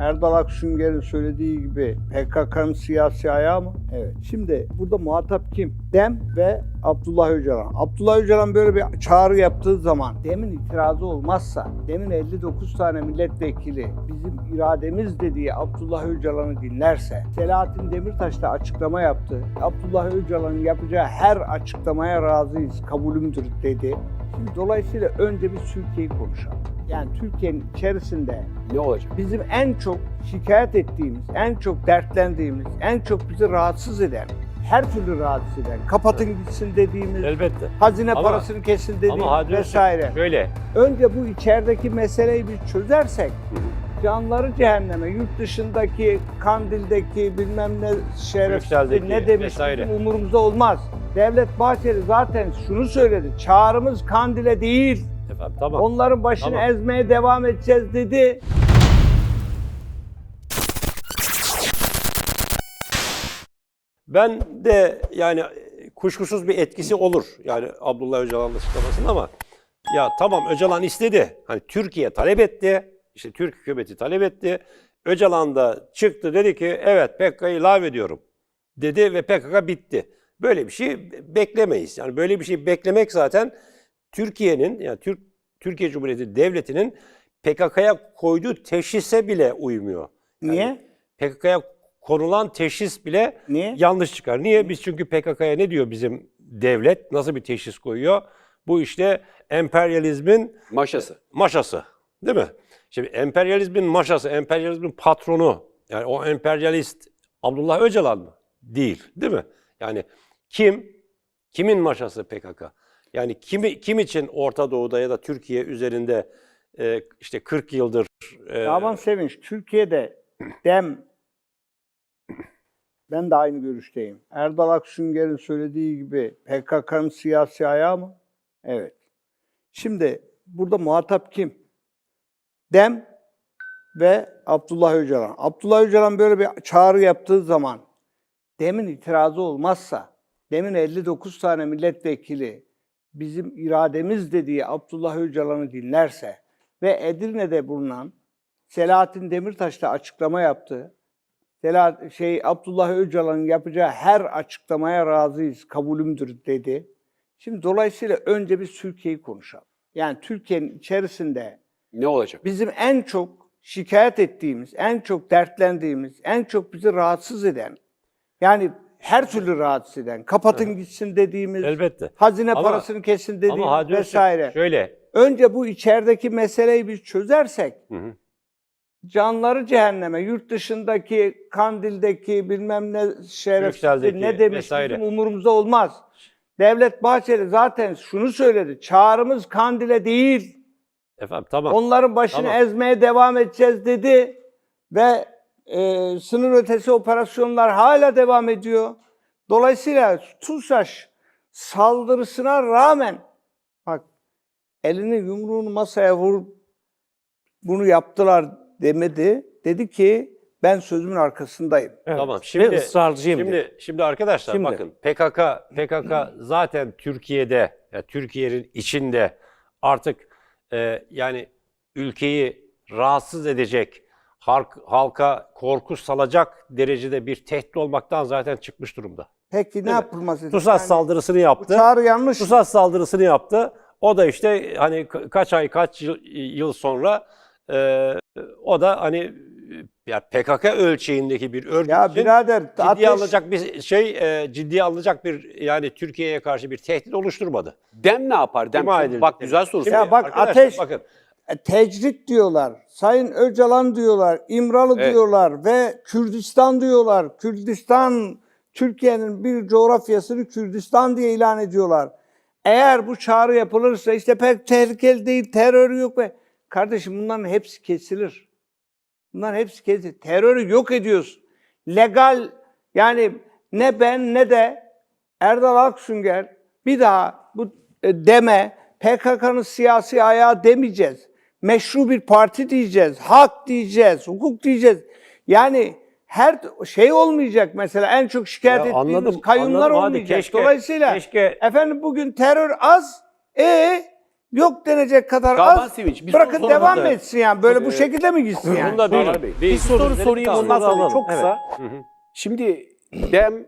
Erdal Akşünger'in söylediği gibi PKK'nın siyasi ayağı mı? Evet. Şimdi burada muhatap kim? Dem ve Abdullah Öcalan. Abdullah Öcalan böyle bir çağrı yaptığı zaman Dem'in itirazı olmazsa, Dem'in 59 tane milletvekili bizim irademiz dediği Abdullah Öcalan'ı dinlerse, Selahattin Demirtaş da açıklama yaptı. Abdullah Öcalan'ın yapacağı her açıklamaya razıyız, kabulümdür dedi. Şimdi dolayısıyla önce biz Türkiye'yi konuşalım. Yani Türkiye'nin içerisinde Ne olacak? bizim en çok şikayet ettiğimiz, en çok dertlendiğimiz, en çok bizi rahatsız eden, her türlü rahatsız eden, kapatın gitsin dediğimiz, Elbette. hazine Ama- parasını kesin dediğimiz Ama vesaire. Şöyle. Önce bu içerideki meseleyi bir çözersek, canları cehenneme, yurt dışındaki, Kandil'deki bilmem ne Brüksel'deki ne demiş umurumuzda olmaz. Devlet Bahçeli zaten şunu söyledi, çağrımız Kandil'e değil, Efendim tamam. onların başını Tamam. ezmeye devam edeceğiz dedi. Ben de yani kuşkusuz bir etkisi olur. Yani Abdullah Öcalan'ın açıklamasının ama ya tamam Öcalan istedi. Hani Türkiye talep etti. İşte Türk hükümeti talep etti. Öcalan da çıktı dedi ki evet PKK'yı lav ediyorum dedi ve PKK bitti. Böyle bir şey beklemeyiz. Yani böyle bir şey beklemek zaten Türkiye'nin yani Türk Türkiye Cumhuriyeti Devleti'nin PKK'ya koyduğu teşhise bile uymuyor. Yani Niye? PKK'ya konulan teşhis bile Niye? yanlış çıkar. Niye? Biz çünkü PKK'ya ne diyor bizim devlet? Nasıl bir teşhis koyuyor? Bu işte emperyalizmin Maşası. maşası. Değil mi? Şimdi emperyalizmin maşası, emperyalizmin patronu. Yani o emperyalist Abdullah Öcalan mı? Değil. Değil mi? Yani kim? Kimin maşası PKK? Yani kimi, kim için Orta Doğu'da ya da Türkiye üzerinde e, işte 40 yıldır e, Şaban Sevinç, Türkiye'de dem ben de aynı görüşteyim. Erdal Akşünger'in söylediği gibi PKK'nın siyasi ayağı mı? Evet. Şimdi burada muhatap kim? Dem ve Abdullah Öcalan. Abdullah Öcalan böyle bir çağrı yaptığı zaman Dem'in itirazı olmazsa, Dem'in 59 tane milletvekili bizim irademiz dediği Abdullah Öcalan'ı dinlerse ve Edirne'de bulunan Selahattin Demirtaş da açıklama yaptı. Selahat, şey Abdullah Öcalan'ın yapacağı her açıklamaya razıyız, kabulümdür dedi. Şimdi dolayısıyla önce biz Türkiye'yi konuşalım. Yani Türkiye'nin içerisinde Ne olacak? bizim en çok şikayet ettiğimiz, en çok dertlendiğimiz, en çok bizi rahatsız eden, yani her türlü rahatsız eden, kapatın gitsin dediğimiz, elbette. hazine Ama- parasını kesin dediğimiz Ama vesaire. Şöyle. Önce bu içerideki meseleyi biz çözersek, Hı hı. canları cehenneme, yurt dışındaki, Kandil'deki bilmem ne Brüksel'deki ne demiş vesaire. bizim umurumuzda olmaz. Devlet Bahçeli zaten şunu söyledi, çağrımız Kandil'e değil, Efendim tamam. onların başını Tamam. ezmeye devam edeceğiz dedi ve e, sınır ötesi operasyonlar hala devam ediyor. Dolayısıyla TUSAŞ saldırısına rağmen bak elini yumruğunu masaya vurup bunu yaptılar demedi. Dedi ki ben sözümün arkasındayım. Tamam. Ve Şimdi ısrarcıyım şimdi dedi. şimdi arkadaşlar Şimdi. bakın PKK PKK zaten Türkiye'de ya Türkiye'nin içinde artık e, yani ülkeyi rahatsız edecek halk, halka korku salacak derecede bir tehdit olmaktan zaten çıkmış durumda. Peki ne yapılması? TUSAŞ saldırısını Bu yaptı. çağrı yanlış. mı? TUSAŞ saldırısını yaptı. O da işte hani ka- kaç ay kaç yıl, yıl sonra e, o da hani e, ya PKK ölçeğindeki bir örgüt Ya birader ciddiye ateş, alınacak bir şey e, ciddiye alınacak bir yani Türkiye'ye karşı bir tehdit oluşturmadı. Dem ne yapar? Dem edildi. bak güzel soru. Ya bak, ateş- bakın tecrit diyorlar, Sayın Öcalan diyorlar, İmralı Evet. diyorlar ve Kürdistan diyorlar. Kürdistan, Türkiye'nin bir coğrafyasını Kürdistan diye ilan ediyorlar. Eğer bu çağrı yapılırsa işte pek tehlikeli değil, terör yok ve kardeşim bunların hepsi kesilir. Bunların hepsi kesilir. Terörü yok ediyorsun. Legal yani ne ben ne de Erdal Akşünger bir daha bu e, deme PKK'nın siyasi ayağı demeyeceğiz. Meşru bir parti diyeceğiz. Hak diyeceğiz. Hukuk diyeceğiz. Yani her şey olmayacak mesela en çok şikayet Ya ettiğimiz anladım, kayyumlar anladım. Hadi olmayacak. keşke- Dolayısıyla keşke- efendim bugün terör az. E yok denecek kadar Şaban az. Sevinç, bir Bırakın soru devam sormadı. etsin yani. Böyle bu şekilde mi gitsin yani? Buyurun. Bey. Bir soru sorayım ondan sonra çok kısa. Hı hı. Şimdi Dem